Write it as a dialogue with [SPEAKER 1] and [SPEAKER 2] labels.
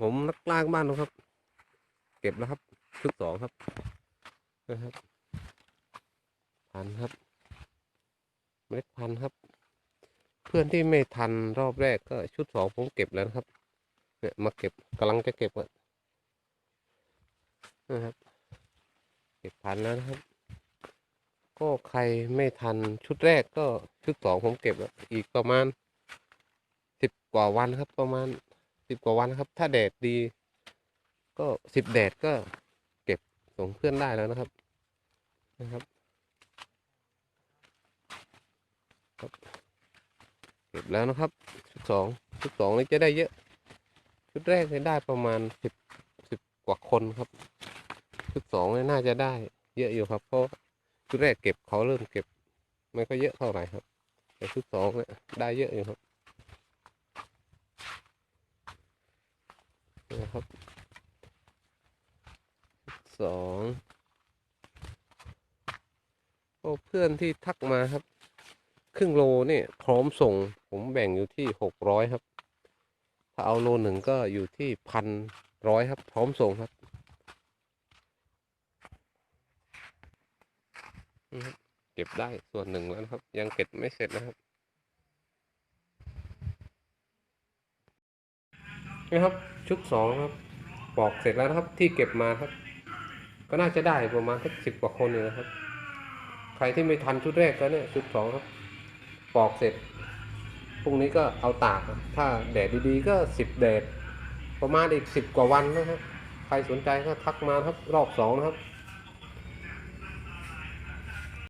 [SPEAKER 1] ผมนักล่างบ้านนะครับ เก็บแล้วครับชุดสองครับนะครับพันครับ เมล็ดพันครับ เพื่อนที่ไม่ทันรอบแรกก็ชุดสองผมเก็บแล้วครับเนี่ยมาเก็บกำลังจะเก็บอะนะครับ เก็บพันแล้วนะครับ ก็ใครไม่ทันชุดแรกก็ชุดสองผมเก็บแล้วอีกประมาณสิบกว่าวันครับประมาณ สิบกว่าวันครับ ถ้าแดดดี ก็สิบแดดก็เก็บส่งเพื่อนได้แล้วนะครับ นะครับเก็บแล้วนะครับชุดสองชุดสองนี่จะได้เยอะ ชุดแรกเนี่ยได้ประมาณสิบสิบกว่าคนครับ ชุดสองเนี่ยน่าจะได้เยอะอยู่ครับเพราะชุดแรกเก็บเขาเริ่มเก็บไม่ก็เยอะเท่าไหร่ครับ แต่ชุดสองเนี่ยได้เยอะอยู่ครับ นะครับสองก็เพื่อนที่ทักมาครับ ครึ่งโลเนี่ยพร้อมส่ง ผมแบ่งอยู่ที่หกร้อยครับ ถ้าเอาโลหนึ่งก็อยู่ที่พันร้อยครับ พร้อมส่งครับเก็บได้ส่วนหนึ่งแล้วครับ ยังเก็บไม่เสร็จนะครับ นะครับ ชุดสองครับปอกเสร็จแล้วนะครับที่เก็บมาครับ ก็น่าจะได้ประมาณสักสิบกว่าคนเลยนะครับ ใครที่ไม่ทันชุดแรกก็เนี่ยชุดสองครับ ปอกเสร็จพรุ่งนี้ก็เอาตากถ้าแดดดีๆก็สิบแดดประมาณอีกสิบกว่าวันนะครับ ใครสนใจก็ทักมาครับรอบสองนะครับ